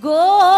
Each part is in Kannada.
go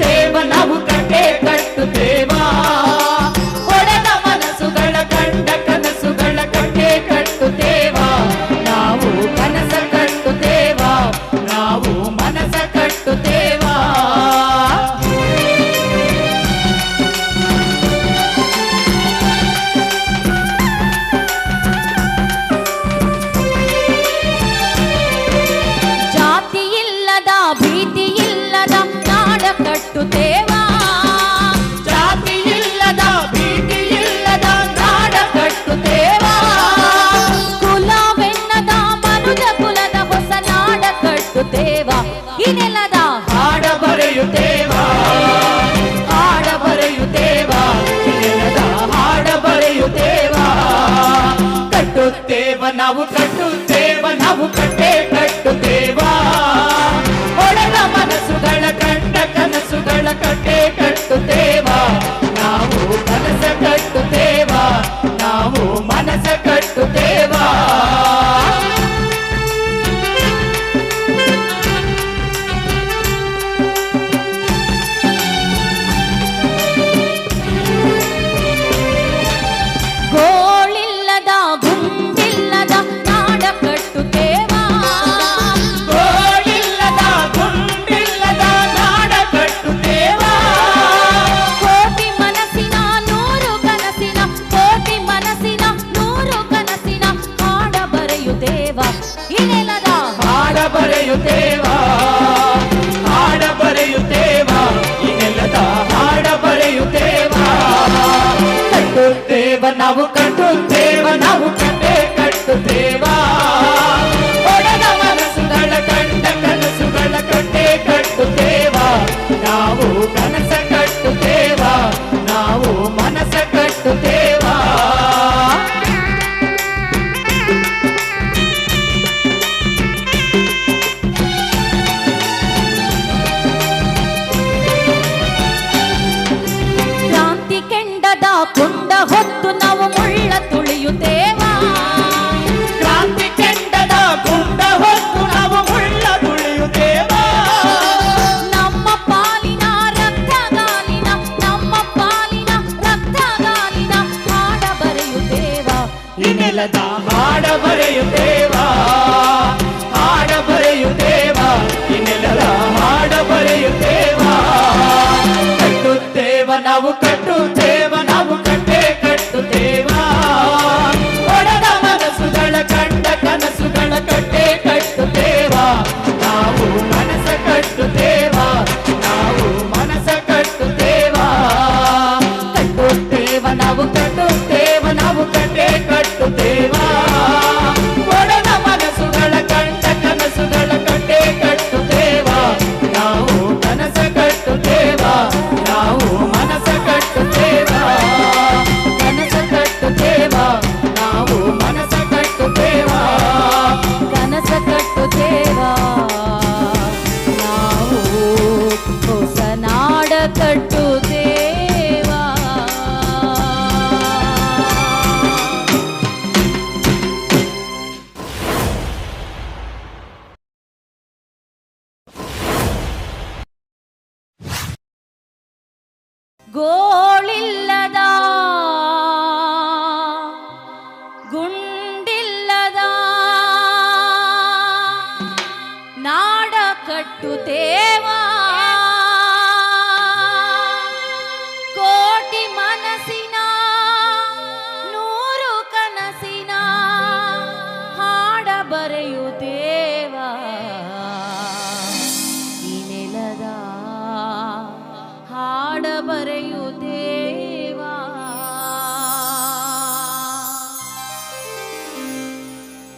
ನಾವು ಕಟ್ಟು ದೇವ ನಾವು ಕಟ್ಟೇ ಕಟ್ಟು ನಾವು ಕಂಡು ದೇವ ನಾವು you, baby.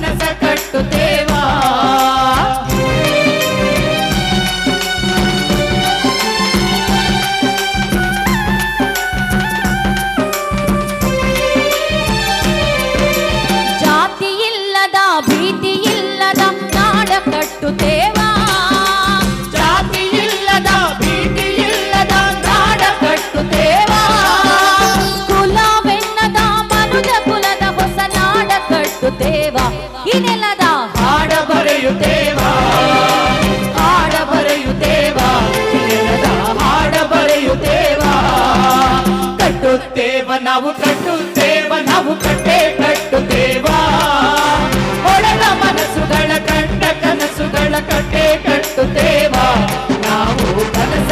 Johannes ನಾವು ಕಟ್ಟು ದೇವ ನಾವು ಕಟ್ಟೆ ಕಟ್ಟು ದೇವಾ ಒಳದ ಮನಸ್ಸುಗಳ ಕಂಡ ಕನಸುಗಳ ಕಟ್ಟೆ ಕಟ್ಟು ದೇವಾ ನಾವು ಕನಸ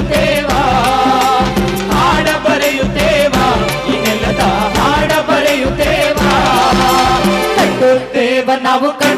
ಬರೆಯುತ್ತೇವಾ ಹಾಡ ಬರೆಯುತ್ತೇವಾ ಇನ್ನೆಲ್ಲದ ಹಾಡ ಬರೆಯುತ್ತೇವಾ ನಾವು ಕಟ್ಟ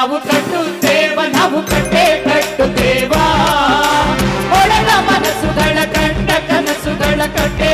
నవ్వు కట్టు దేవ నవ్వు కట్టే కట్టు దేవా. ಒಳಗ ಮನಸ್ಸುಗಳ ಕಂಡ ಕನಸುಗಳ ಕಟ್ಟೆ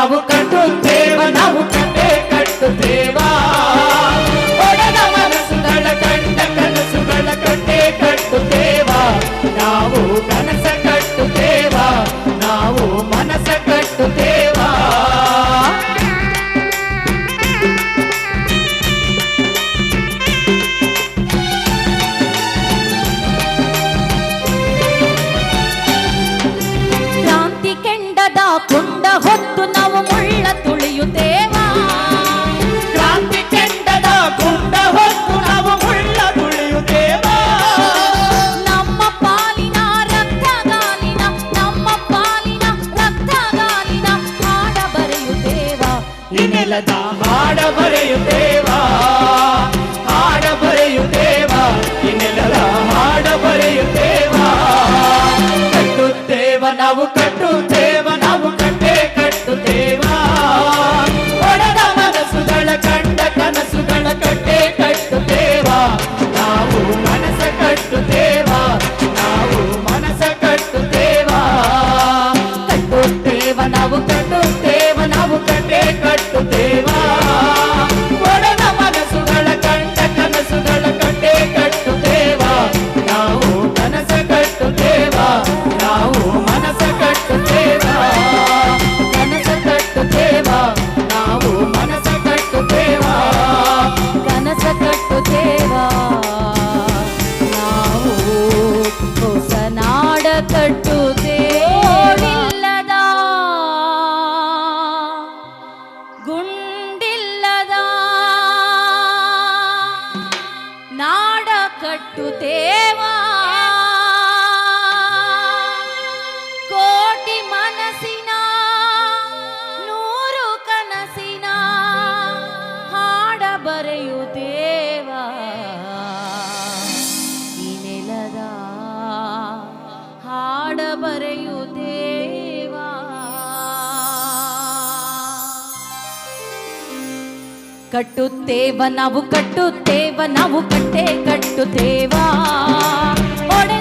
ನಾವು ಕಟ್ಟು ದೇವ ನಾವು ಕಟ್ಟೆ ಕಟ್ಟು ದೇವ ಒಡೆದ ಮನಸ್ಸುಗಳ ಕಂಡ ಕನಸುಗಳ ಕಟ್ಟೆ ಕಟ್ಟು ದೇವ ನಾವು ಕನಸು ನೂರು ಈ ಕಟ್ಟುತ್ತೇವ ನಾವು ಕಟ್ಟುತ್ತೇವ ನಾವು ಕಟ್ಟೆ ಕಟ್ಟುತ್ತೇವಾ. ಒಡೆ